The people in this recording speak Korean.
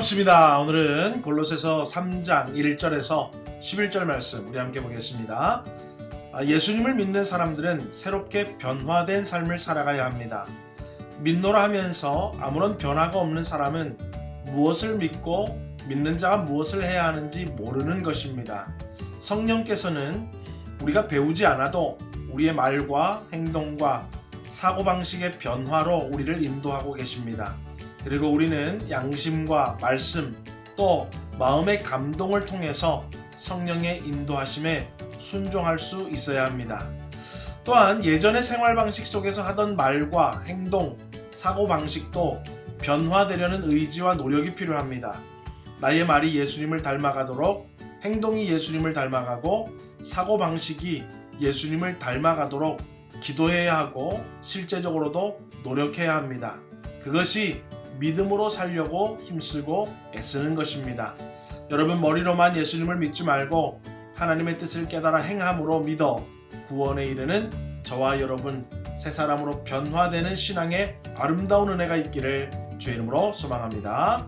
반갑습니다. 오늘은 골로새서 3장 1절에서 11절 말씀 우리 함께 보겠습니다. 아, 예수님을 믿는 사람들은 새롭게 변화된 삶을 살아가야 합니다. 믿노라 하면서 아무런 변화가 없는 사람은 무엇을 믿고 믿는 자가 무엇을 해야 하는지 모르는 것입니다. 성령께서는 우리가 배우지 않아도 우리의 말과 행동과 사고방식의 변화로 우리를 인도하고 계십니다. 그리고 우리는 양심과 말씀 또 마음의 감동을 통해서 성령의 인도하심에 순종할 수 있어야 합니다. 또한 예전의 생활 방식 속에서 하던 말과 행동, 사고 방식도 변화되려는 의지와 노력이 필요합니다. 나의 말이 예수님을 닮아가도록 행동이 예수님을 닮아가고 사고 방식이 예수님을 닮아가도록 기도해야 하고 실제적으로도 노력해야 합니다. 그것이 믿음으로 살려고 힘쓰고 애쓰는 것입니다. 여러분 머리로만 예수님을 믿지 말고 하나님의 뜻을 깨달아 행함으로 믿어 구원에 이르는 저와 여러분 새 사람으로 변화되는 신앙의 아름다운 은혜가 있기를 주의 이름으로 소망합니다.